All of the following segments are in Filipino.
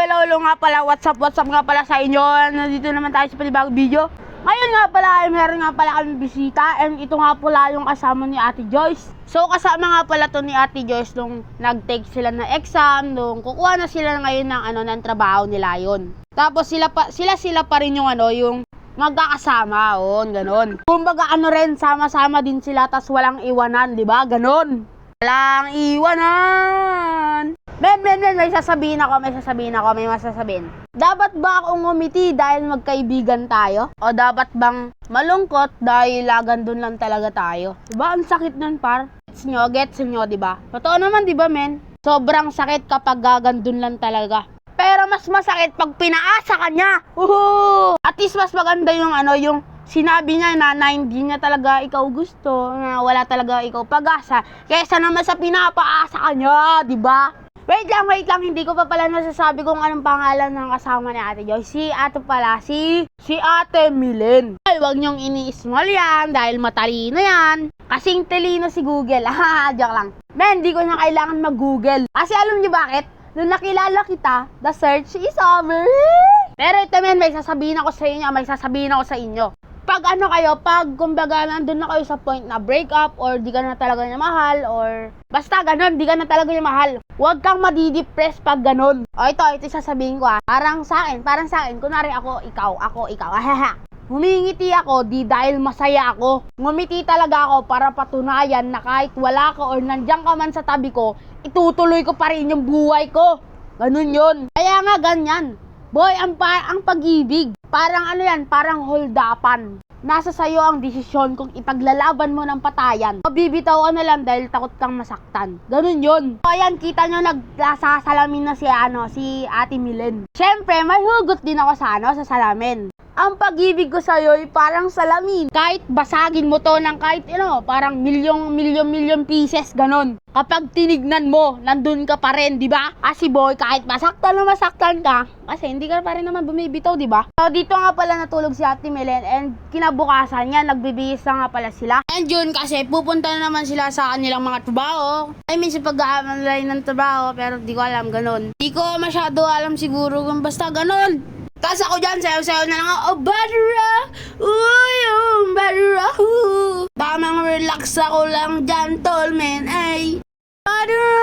hello, hello nga pala. What's up, what's up nga pala sa inyo. Nandito naman tayo sa panibagong video. Ngayon nga pala ay meron nga pala kami bisita and ito nga pala yung kasama ni Ate Joyce. So kasama nga pala to ni Ate Joyce nung nag-take sila ng exam, nung kukuha na sila ngayon ng ano ng trabaho nila yon. Tapos sila pa sila sila pa rin yung ano yung magkakasama, on, ganon. Kumbaga ano rin, sama-sama din sila, tas walang iwanan, di ba? Ganon. Walang iwanan. Men, may sasabihin ako, may sasabihin ako, may masasabihin. Dapat ba akong ngumiti dahil magkaibigan tayo? O dapat bang malungkot dahil lagan dun lang talaga tayo? Diba? Ang sakit nun, par. Gets nyo, gets nyo, diba? Totoo naman, diba, men? Sobrang sakit kapag gagandun lang talaga. Pero mas masakit pag pinaasa ka niya. Woohoo! At least mas maganda yung ano, yung sinabi niya na, na hindi niya talaga ikaw gusto, na wala talaga ikaw pag-asa. Kesa naman sa pinapaasa ka niya, di ba? Wait lang, wait lang, hindi ko pa pala nasasabi kung anong pangalan ng kasama ni Ate Joy. Si Ate pala, si, si Ate Milen. Ay, wag niyong ini-small yan dahil matalino yan. Kasing talino si Google. Ah, joke lang. Men, hindi ko na kailangan mag-Google. Kasi alam niyo bakit? Nung nakilala kita, the search is over. Pero ito men, may sasabihin ako sa inyo, may sasabihin ako sa inyo. Pag ano kayo, pag kumbaga nandun na kayo sa point na break up or di ka na talaga niya mahal or basta ganun, di ka na talaga niya mahal. Huwag kang madidepress pag ganun. O ito, ito sasabihin ko ah. Parang sa akin, parang sa akin, kunwari ako, ikaw, ako, ikaw, ahaha. Humingiti ako di dahil masaya ako. Ngumiti talaga ako para patunayan na kahit wala ka or nandiyan ka man sa tabi ko, itutuloy ko pa rin yung buhay ko. Ganun yun. Kaya nga ganyan. Boy, ang, pa- ang pag-ibig, parang ano yan, parang holdapan. Nasa sayo ang desisyon kung ipaglalaban mo ng patayan o bibitaw ka na lang dahil takot kang masaktan. Ganun yun. So ayan, kita nyo nagsasalamin na si, ano, si Ate Milen. Siyempre, may hugot din ako sa, ano, sa salamin. Ang pag-ibig ko sa'yo ay parang salamin. Kahit basagin mo to ng kahit ano, parang milyong, milyong, milyong pieces, ganon. Kapag tinignan mo, nandun ka pa rin, di ba? Kasi boy, kahit masaktan na masaktan ka, kasi hindi ka pa rin naman bumibitaw, di ba? So, dito nga pala natulog si Ate Melen and kinabukasan niya, nagbibihis na nga pala sila. And yun, kasi pupunta na naman sila sa kanilang mga trabaho. I mean, sa pag-aamalay ng trabaho, pero di ko alam, ganon. Di ko masyado alam siguro kung basta ganon. Tapos ako dyan, sayo-sayo na lang ako, oh, badra, uy, oh, badra, uh. Relax ako lang dyan, tolmen, ay. Badra.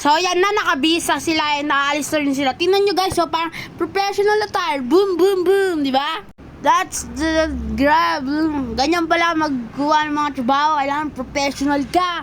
So, yan na, nakabisa sila, eh, nakaalis na rin sila. Tingnan nyo guys, so parang professional attire, boom, boom, boom, di ba? That's the grab. Ganyan pala magkuha ng mga trabaho. Kailangan professional ka.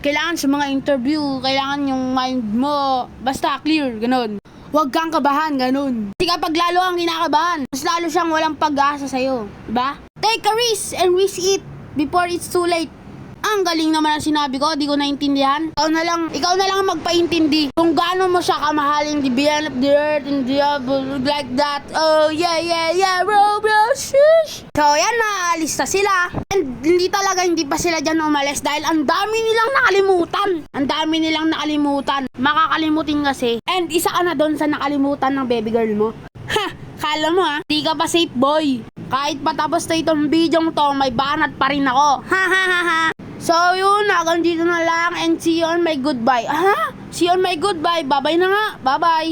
Kailangan sa mga interview, kailangan yung mind mo, basta clear, ganun. Huwag kang kabahan, ganun. Kasi kapag lalo kang kinakabahan, mas lalo siyang walang pag-asa sa'yo. Diba? Take a risk and risk it before it's too late. Ang galing naman ang sinabi ko, di ko naintindihan. Ikaw na lang, ikaw na lang magpaintindi kung gaano mo siya kamahalin the beyond of the earth and the other like that. Oh, yeah, yeah, yeah, bro, bro, shush. So, yan, naalis na sila. And hindi talaga, hindi pa sila dyan umalis dahil ang dami nilang nakalimutan. Ang dami nilang nakalimutan. Makakalimutin kasi. And isa ka na doon sa nakalimutan ng baby girl mo. Ha! Kala mo ha, di ka pa safe boy. Kahit patapos na itong video to, may banat pa rin ako. Ha ha ha ha. So yun, hanggang na lang and see you on my goodbye. Ha? See you on my goodbye. Bye-bye na nga. Bye-bye.